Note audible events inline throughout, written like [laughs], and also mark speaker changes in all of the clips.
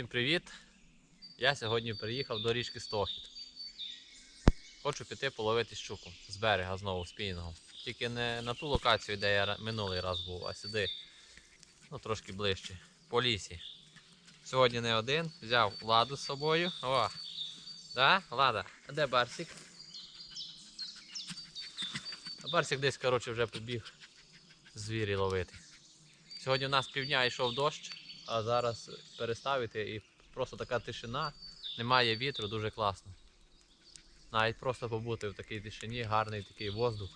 Speaker 1: всім привіт! Я сьогодні приїхав до річки Стохід. Хочу піти половити щуку з берега знову спінінгом. Тільки не на ту локацію, де я минулий раз був, а сюди, ну трошки ближче, по лісі. Сьогодні не один, взяв ладу з собою. О! Да? Лада, а де Барсик? А Барсик десь, коротше, вже побіг звірі ловити. Сьогодні у нас півдня йшов дощ, а зараз переставити і просто така тишина, немає вітру, дуже класно. Навіть просто побути в такій тишині, гарний такий воздух.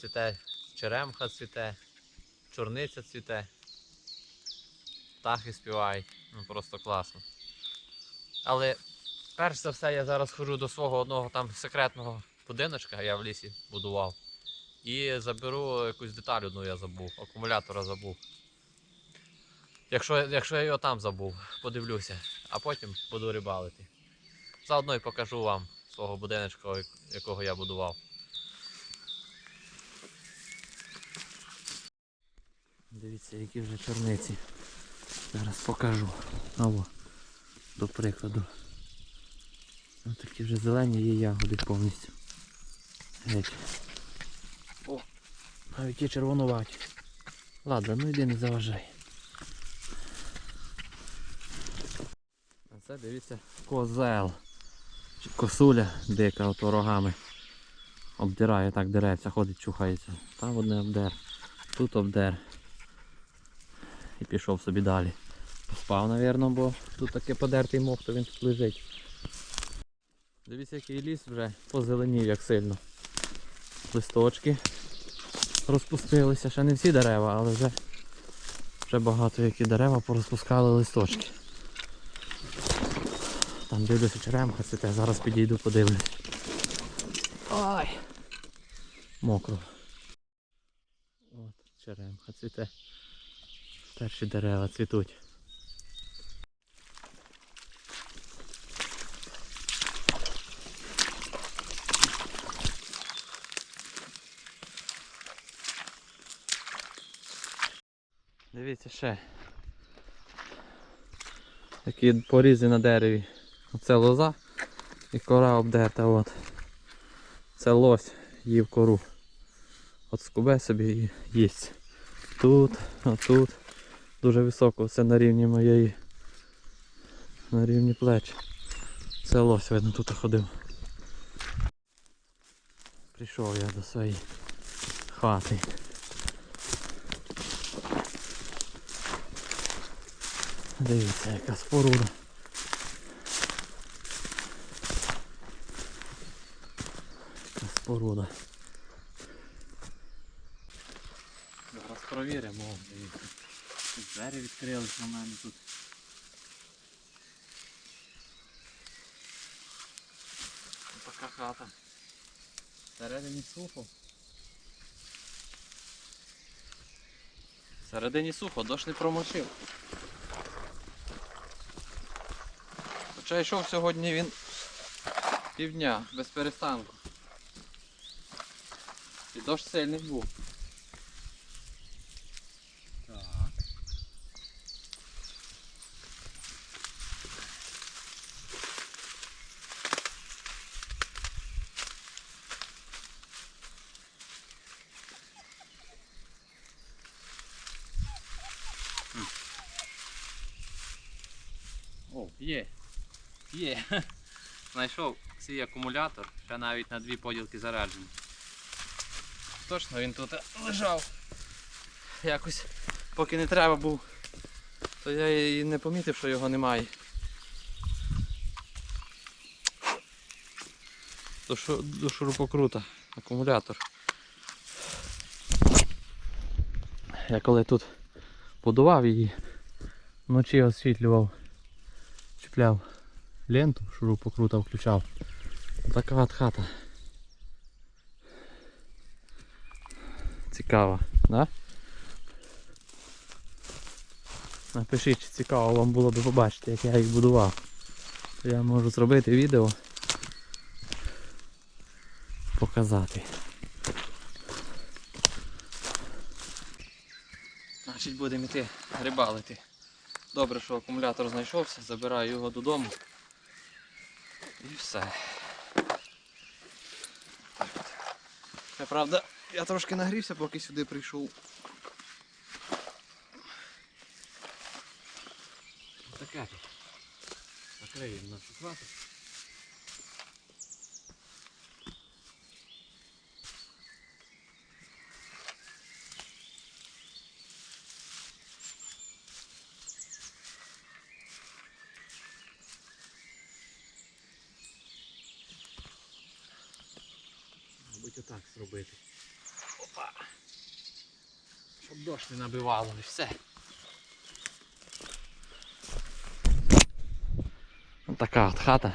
Speaker 1: Цвіте черемха цвіте, чорниця цвіте, птахи співають, ну просто класно. Але перш за все я зараз ходжу до свого одного там секретного будиночка, я в лісі будував. І заберу якусь деталь одну я забув, акумулятора забув. Якщо, якщо я його там забув, подивлюся, а потім буду рибалити. Заодно і покажу вам свого будиночка, якого я будував. Дивіться, які вже чорниці. Зараз покажу. Або, до прикладу. Ось такі вже зелені є ягоди повністю. Геть. О, навіть є червонуваті. Ладно, ну йди не заважай. А це дивіться козел. Чи косуля дика от рогами. Обдирає так деревця, ходить, чухається. Там одне обдер, тут обдер. І пішов собі далі. Поспав, напевно, бо тут таке подертий мох, то він тут лежить. Дивіться, який ліс вже позеленів як сильно. Листочки розпустилися. Ще не всі дерева, але вже, вже багато які дерева порозпускали листочки. Там дивлюся черемха цвіте, зараз підійду подивлюсь. Ай! Мокро. От, черемха цвіте. Перші дерева цвітуть. Дивіться ще. Такі порізи на дереві. Оце лоза і кора обдерта. От. Це лось їв кору. От скубе собі і їсть. Тут, отут. Дуже високо, це на рівні моєї. На рівні плеч. Це лось, видно, тут ходив. Прийшов я до своєї хати. Дивіться, яка споруда. Яка споруда. Зараз провіримо, Двері відкрились на мене тут. Така хата. Всередині сухо. Всередині сухо, дощ не промочив. Хоча йшов сьогодні він півдня, без перестанку. І дощ сильний був. Так. О, є. Є. [laughs] Знайшов свій акумулятор, ще навіть на дві поділки заряджений. Точно він тут лежав. Якось поки не треба був, то я і не помітив, що його немає. До, шу... до шурупокрута, акумулятор. Я коли тут подував її, вночі освітлював, чіпляв ленту, шурупокрута включав. Така от хата. Цікаво, да? Напишіть, чи цікаво вам було би побачити, як я їх будував. То я можу зробити відео. Показати. Значить будемо йти рибалити. Добре, що акумулятор знайшовся, забираю його додому. І все. Це правда, я трошки нагрівся, поки сюди прийшов. Таке тут. Закриємо нашу хату. Мабуть, отак зробити. Опа. Щоб дощ не набивало і все. Така от хата.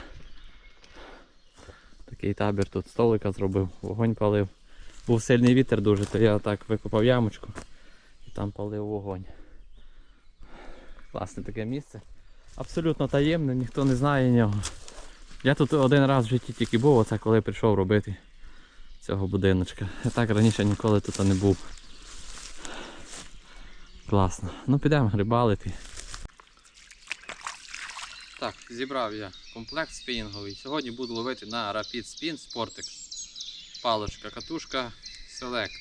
Speaker 1: Такий табір тут столика зробив, вогонь палив. Був сильний вітер дуже, то я так викопав ямочку і там палив вогонь. Класне таке місце. Абсолютно таємне, ніхто не знає нього. Я тут один раз в житті тільки був, оце коли прийшов робити цього будиночка. Я так раніше ніколи тут не був. Класно. Ну підемо грибалити. Так, зібрав я комплект спінінговий. Сьогодні буду ловити на Rapid Spin Sportex. Палочка, катушка Select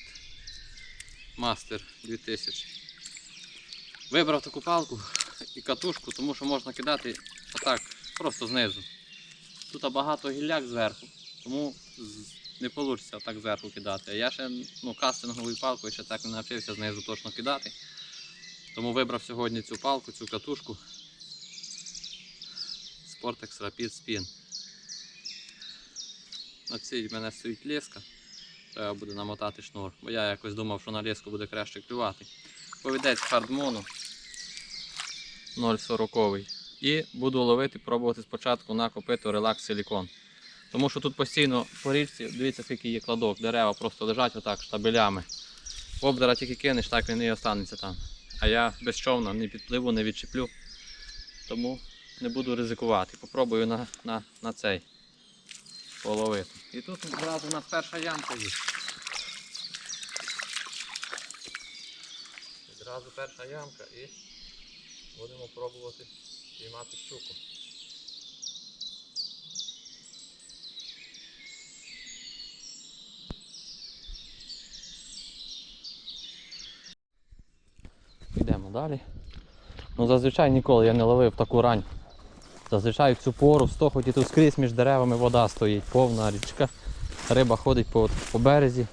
Speaker 1: Master 2000. Вибрав таку палку і катушку, тому що можна кидати отак, просто знизу. Тут багато гілляк зверху, тому не вийде так зверху кидати. Я ще ну, кастинговою палкою ще так не навчився знизу точно кидати. Тому вибрав сьогодні цю палку, цю катушку. Sportex Rapid Spin. На цій в мене стоїть леска. Треба буде намотати шнур. Бо я якось думав, що на леску буде краще клювати. Повідець хардмону 0,40. І буду ловити, пробувати спочатку на копиту релакс силікон. Тому що тут постійно по річці, дивіться, скільки є кладок, дерева просто лежать отак штабелями. Обдара тільки кинеш, так він і останеться там. А я безчовно ні підпливу, не відчіплю. Тому не буду ризикувати. Попробую на, на, на цей половити. І тут одразу у нас перша ямка є. Одразу перша ямка і будемо пробувати піймати щуку. Йдемо далі. Ну зазвичай ніколи я не ловив таку рань. Зазвичай в цю пору в стохоті тут скрізь між деревами вода стоїть, повна річка. Риба ходить по, по березі,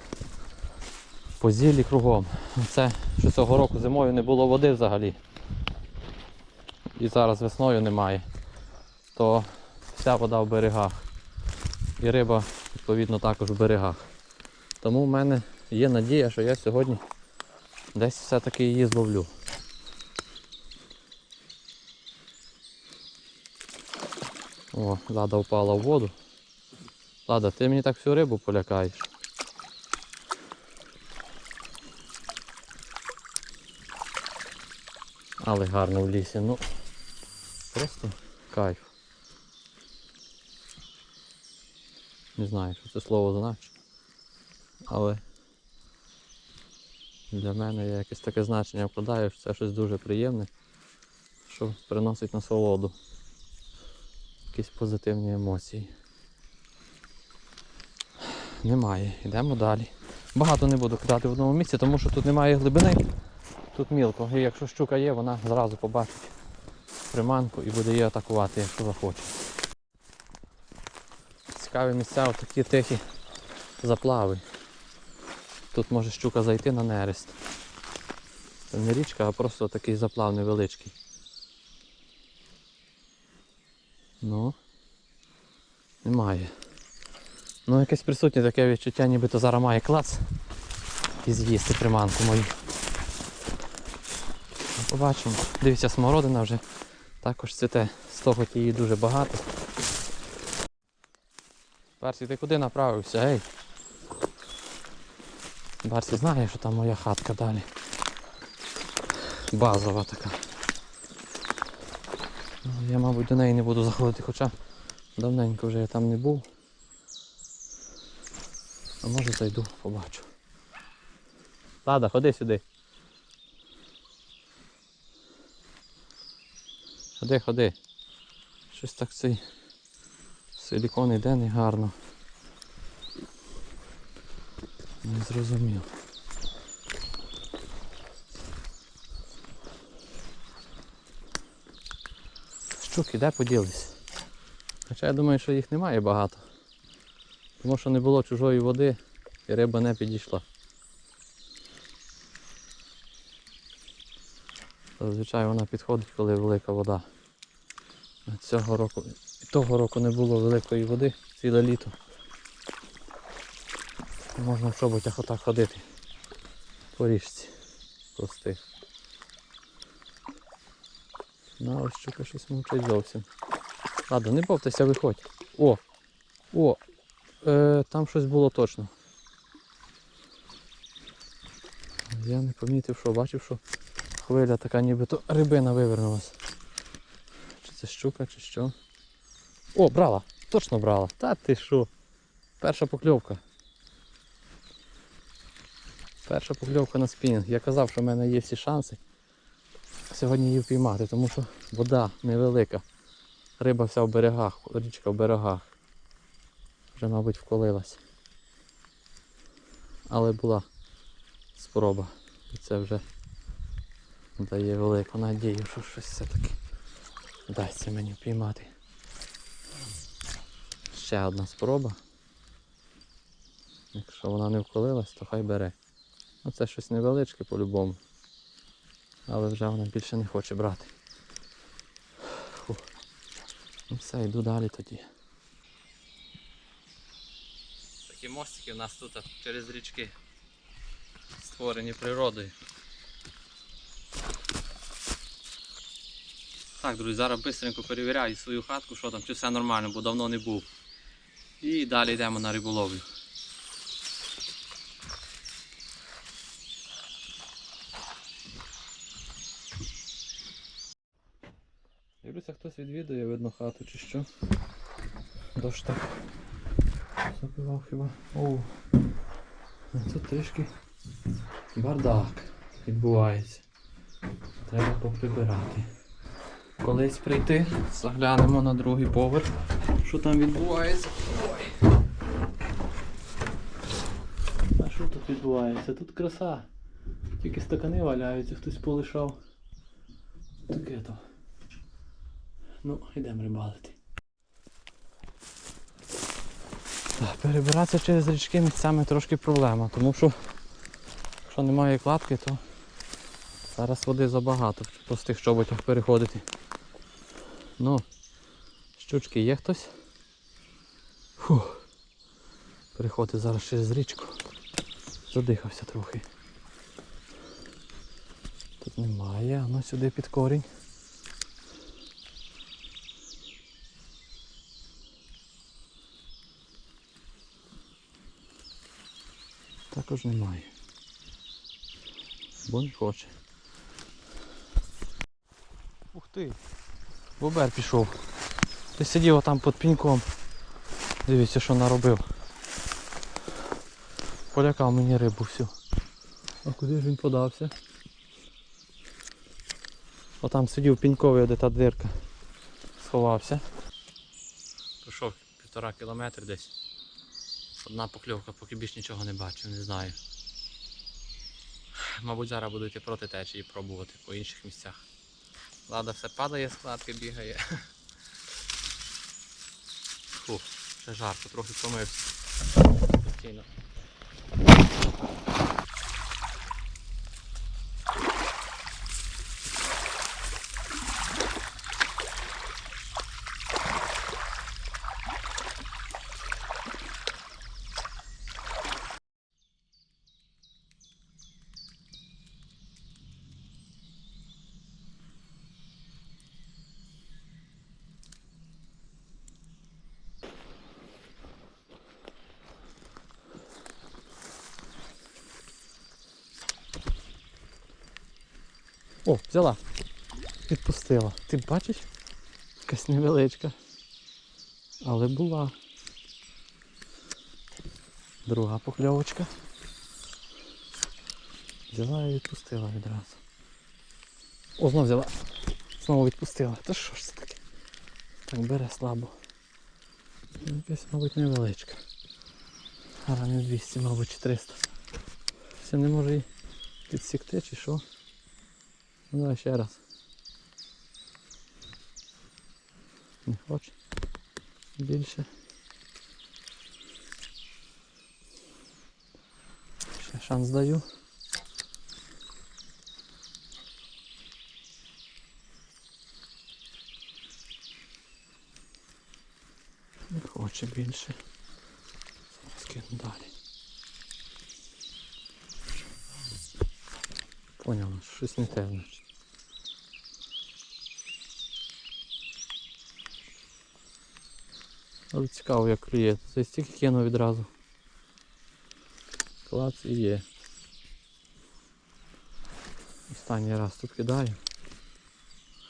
Speaker 1: по зіллі кругом. Це що цього року зимою не було води взагалі. І зараз весною немає. То вся вода в берегах. І риба, відповідно, також в берегах. Тому в мене є надія, що я сьогодні десь все-таки її зловлю. О, Лада впала в воду. Лада, ти мені так всю рибу полякаєш. Але гарно в лісі, ну просто кайф. Не знаю, що це слово значить. Але для мене я якесь таке значення вкладаю, що це щось дуже приємне, що приносить насолоду якісь позитивні емоції. Немає. Йдемо далі. Багато не буду кидати в одному місці, тому що тут немає глибини. Тут мілко. І якщо щука є, вона зразу побачить приманку і буде її атакувати, якщо захоче. Цікаві місця, такі тихі заплави. Тут може щука зайти на нерест. Це не річка, а просто такий заплав невеличкий. Ну. Немає. Ну якесь присутнє таке відчуття, нібито зараз має клац і з'їсти приманку мою. Ну, Побачимо. Дивіться, смородина вже також цвіте. З того її дуже багато. Барсі, ти куди направився? Ей? Барсі знає, що там моя хатка далі. Базова така. Ну, Я, мабуть, до неї не буду заходити, хоча давненько вже я там не був. А може зайду, побачу. Лада, ходи сюди. Ходи, ходи. Щось так цей силікон іде не гарно. Не зрозумів. Щуки, де поділись? Хоча я думаю, що їх немає багато. Тому що не було чужої води і риба не підійшла. Зазвичай вона підходить, коли велика вода. Цього року і того року не було великої води ціле літо. Можна в чоботях отак ходити по річці простих. Ну, ось щука щось мовчить зовсім. Ладно, не бовтайся, виходь. О! О! Е, там щось було точно. Я не помітив, що бачив, що хвиля така нібито рибина вивернулась. Чи це щука, чи що? О, брала! Точно брала! Та ти що? Перша покльовка. Перша покльовка на спінінг. Я казав, що в мене є всі шанси сьогодні її впіймати, тому що вода невелика. Риба вся в берегах, річка в берегах. Вже, мабуть, вколилась. Але була спроба. І це вже дає велику надію, що щось все-таки вдасться мені впіймати. Ще одна спроба. Якщо вона не вколилась, то хай бере. Ну це щось невеличке по-любому. Але вже вона більше не хоче брати. Фух. Ну все, йду далі тоді. Такі мостики у нас тут через річки створені природою. Так, друзі, зараз швидко перевіряю свою хатку, що там, чи все нормально, бо давно не був. І далі йдемо на риболовлю. Дивлюся, хтось відвідує, видно хату чи що. Дощ так запивав хіба. Оу. Тут трішки бардак відбувається. Треба поприбирати. Колись прийти, заглянемо на другий поверх, що там відбувається. Ой. А що тут відбувається? Тут краса. Тільки стакани валяються, хтось полишав. Таке то. Ну, йдемо рибалити. Так, перебиратися через річки місцями трошки проблема, тому що якщо немає кладки, то зараз води забагато в простих чоботях переходити. Ну, щучки є хтось. Фух. Переходить зараз через річку. Задихався трохи. Тут немає, а ну сюди під корінь. Також немає. Бо не хоче. Ух ти! Бобер пішов. Ти сидів там під піньком. Дивіться, що наробив. Полякав мені рибу всю. А куди ж він подався? Отам сидів піньковий, де та дирка. Сховався. Пройшов півтора кілометри десь. Одна покльовка, поки більш нічого не бачив, не знаю. Мабуть, зараз буду йти проти течії пробувати по інших місцях. Лада все падає, складки бігає. Фу, ще жарко, трохи помився. Постійно. О, взяла. Відпустила. Ти бачиш? Якась невеличка. Але була. Друга покльовочка. Взяла і відпустила відразу. О, знов взяла. Знову відпустила. Та що ж це таке? Так бере слабо. Якась, мабуть, невеличка. Гара 200, мабуть, чи 300. Все не може її підсікти чи що. Ну ще раз. Не хоче. Більше. Ще шанс даю. Не хоче більше. Зараз кину далі. Поняв, щось не те, Але цікаво, як клює. Це стільки кинув відразу. Клац і є. Останній раз тут кидаю.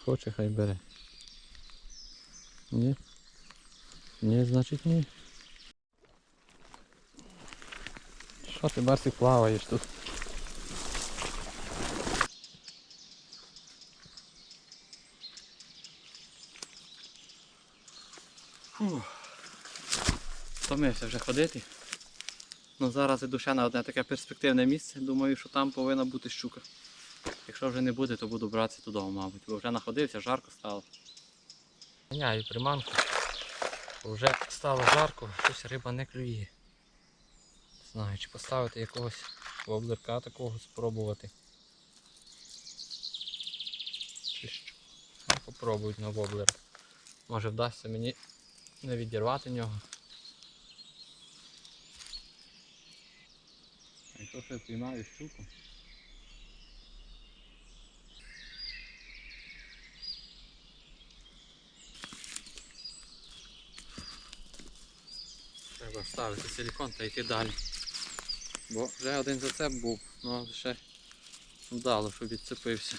Speaker 1: Хоче, хай бере. Ні. Ні, значить ні. Що ти Барсик плаваєш тут? Фух. Втомився вже ходити. Ну зараз іду ще на одне таке перспективне місце. Думаю, що там повинна бути щука. Якщо вже не буде, то буду братися туди, мабуть. Бо вже находився, жарко стало. Міняю приманку. Вже стало жарко, щось риба не клює. Не знаю, чи поставити якогось воблерка такого спробувати. Чи що? Ну, попробують на воблер. Може вдасться мені не відірвати нього. А ще піймаю щуку. Треба ставити силікон та йти далі. Бо вже один зацеп був, ну але ще вдало, що відцепився.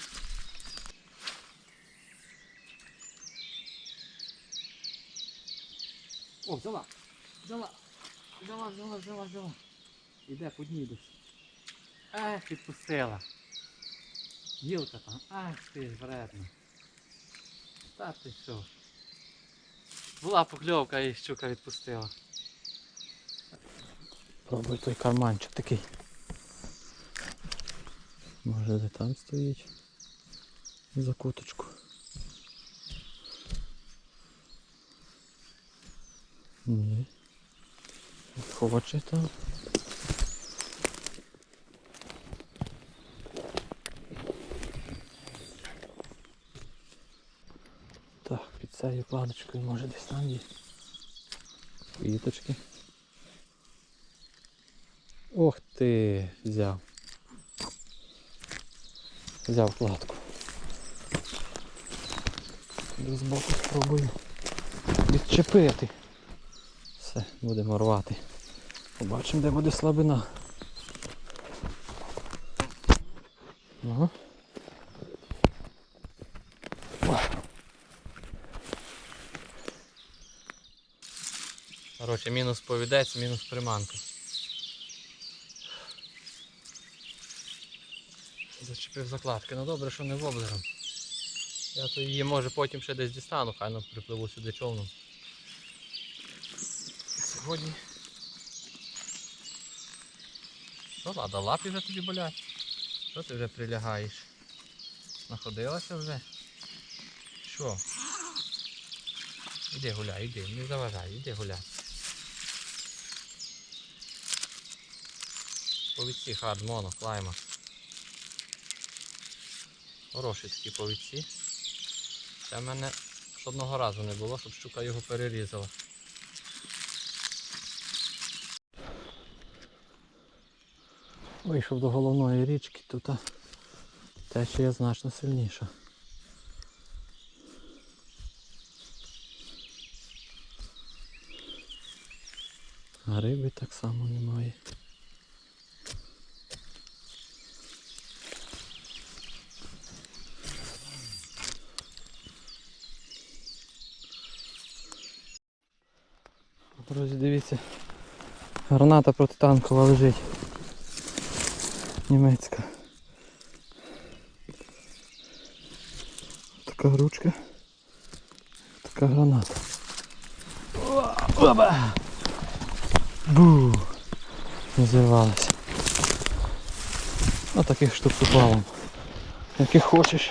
Speaker 1: О, взяла! Взяла! Взяла, взяла, взяла, взяла. Іде, поднідеш. Ех, відпустила. Гілка там, ах ти ж вредна. Та ти що? Була покльовка і щука відпустила. Пробуй той карманчик такий. Може де там стоїть. За куточку. Ні. Хоче там. Цією планочкою може десь там є. Квіточки. Ох ти, взяв. Взяв платку. Іду збоку спробую відчепити. Все, будемо рвати. Побачимо, де буде слабина. Ага. Коротше, мінус повідець, мінус приманка. Зачепив закладки. Ну добре, що не воблером. Я то її може потім ще десь дістану, хай ну припливу сюди човном. Сьогодні. Що, лада, лапи вже тобі болять? Що ти вже прилягаєш? Находилася вже? Що? Іди гуляй, іди, не заважай, іди гуляй. Повідці хард, моно, клайма. Хороші такі повідці. Це в мене жодного разу не було, щоб щука його перерізала. Вийшов до головної річки, тут течія значно сильніша. А риби так само немає. Друзі, дивіться. Граната протитанкова лежить. Німецька. Така ручка. Така граната. Оба! Бу! Не зірвалася. Ну штук тут валом. Яких хочеш.